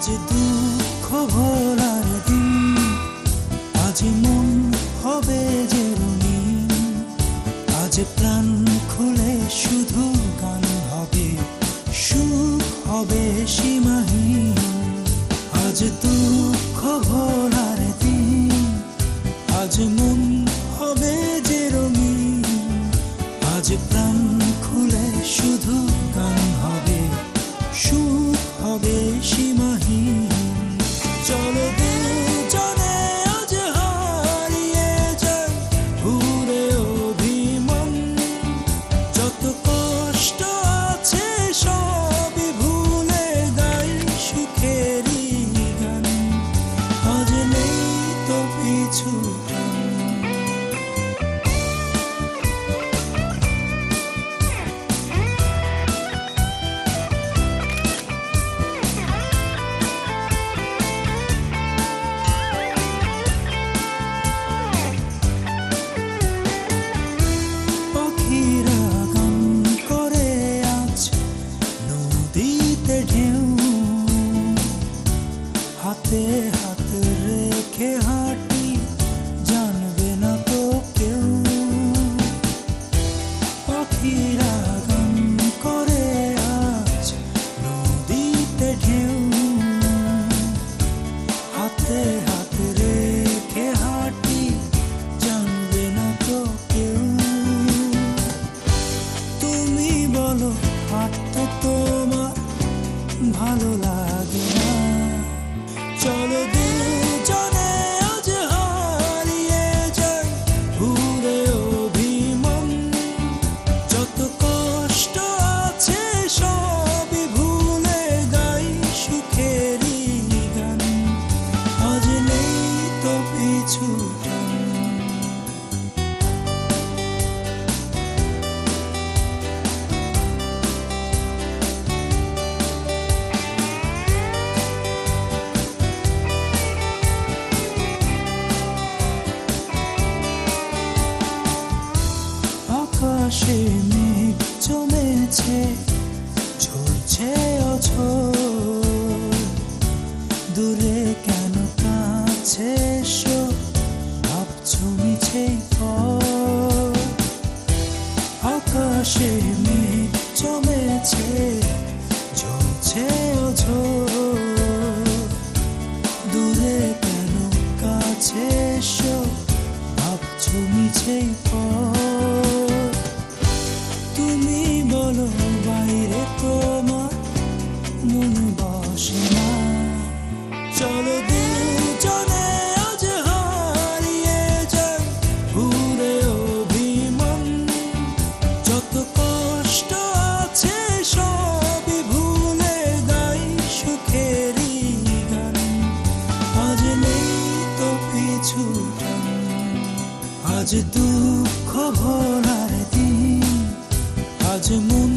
আজ দুঃখ ভোলার দিন। আজ মন হবে যে আজ প্রাণ খুলে শুধু গান হবে, সুখ হবে সীমাহীন। আজ দুঃখ ভোলার দিন। আজ মন হবে যে আজ প্রাণ খুলে শুধু গান হবে, সুখ হবে চলো দুজনে হারিয়ে যাই ঘুরে অভিমান যত কষ্ট আছে সবই ভুলে গাই সুখেরই গান আজ নেই তো পিছু বলো হাঁটতে তোমার ভালো লাগে চলো দুজনে আজ হারিয়ে ঘুরে অভিমান। যত কষ্ট আছে সবই ভুলে গাই সুখেরই গান। আজ নেই তো পিছু আকাশে মেঘ জমেছে, ঝরছে অঝোর। দূরে কেন কাছে এসো, ভাবছ মিছে আকাশে মেঘ জমেছে, ঝরছে অঝোর। দূরে কেন কাছে এসো, ভাবছ মিছেই পর। সীমা চলো দুজনে আজ হারিয়ে যাই ঘুরে অভিমান। যত কষ্ট আছে সবই ভুলে গাই সুখেরই গান। আজ নেই তো আজ দুঃখ ভোলার দিন। আজ মন